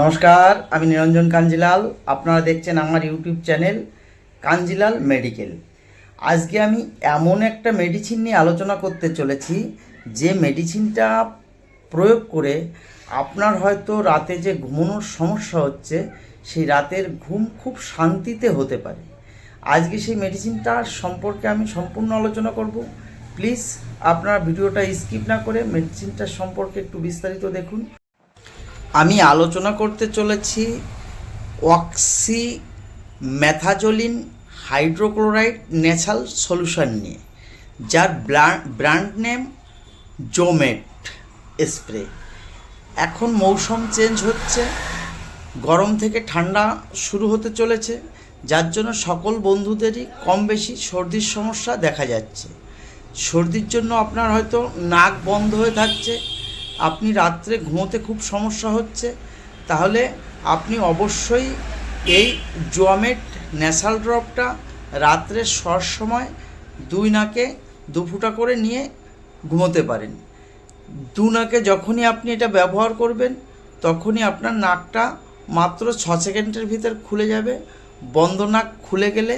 নমস্কার, আমি নিরঞ্জন কাঞ্জিলাল। আপনারা দেখছেন আমার ইউটিউব চ্যানেল কাঞ্জিলাল মেডিকেল। আজকে আমি এমন একটা মেডিসিন নিয়ে আলোচনা করতে চলেছি, যে মেডিসিনটা প্রয়োগ করে আপনার হয়তো রাতে যে ঘুমানোর সমস্যা হচ্ছে, সেই রাতের ঘুম খুব শান্তিতে হতে পারে। আজকে সেই মেডিসিনটার সম্পর্কে আমি সম্পূর্ণ আলোচনা করব। প্লিজ, আপনার ভিডিওটা স্কিপ না করে মেডিসিনটার সম্পর্কে একটু বিস্তারিত দেখুন। আমি আলোচনা করতে চলেছি oxymetazoline hydrochloride natural solution নিয়ে, যার ব্র্যান্ড নেম জোমেট স্প্রে এখন মৌসুম চেঞ্জ হচ্ছে, গরম থেকে ঠান্ডা শুরু হতে চলেছে, যার জন্য সকল বন্ধুদেরই কম বেশি সর্দির সমস্যা দেখা যাচ্ছে। সর্দির জন্য আপনার হয়তো নাক বন্ধ হয়ে থাকছে আপনি রাত্রে ঘুমোতে খুব সমস্যা হচ্ছে, তাহলে আপনি অবশ্যই এই জোয়ামেট ন্যাসাল ড্রপটা রাত্রে শর সময় দুই নাকে দু ফুটা করে নিয়ে ঘুমোতে পারেন। দু নাকে যখনই আপনি এটা ব্যবহার করবেন, তখনই আপনার নাকটা মাত্র ছ সেকেন্ডের ভিতর খুলে যাবে। বন্ধ নাক খুলে গেলে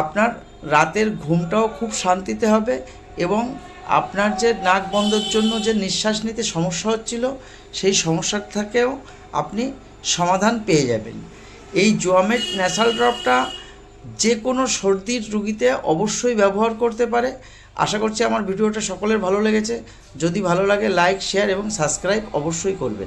আপনার রাতের ঘুমটাও খুব শান্তিতে হবে এবং আপনার যে নাক বন্ধের জন্য যে নিঃশ্বাস নিতে সমস্যা হচ্ছিল, সেই সমস্যা থেকেও আপনি সমাধান পেয়ে যাবেন। এই জোয়ামেট ন্যাসাল ড্রপটা যে কোনো সর্দির রুগীতে অবশ্যই ব্যবহার করতে পারে। আশা করছি আমার ভিডিওটা সকলের ভালো লেগেছে। যদি ভালো লাগে লাইক শেয়ার এবং সাবস্ক্রাইব অবশ্যই করবেন।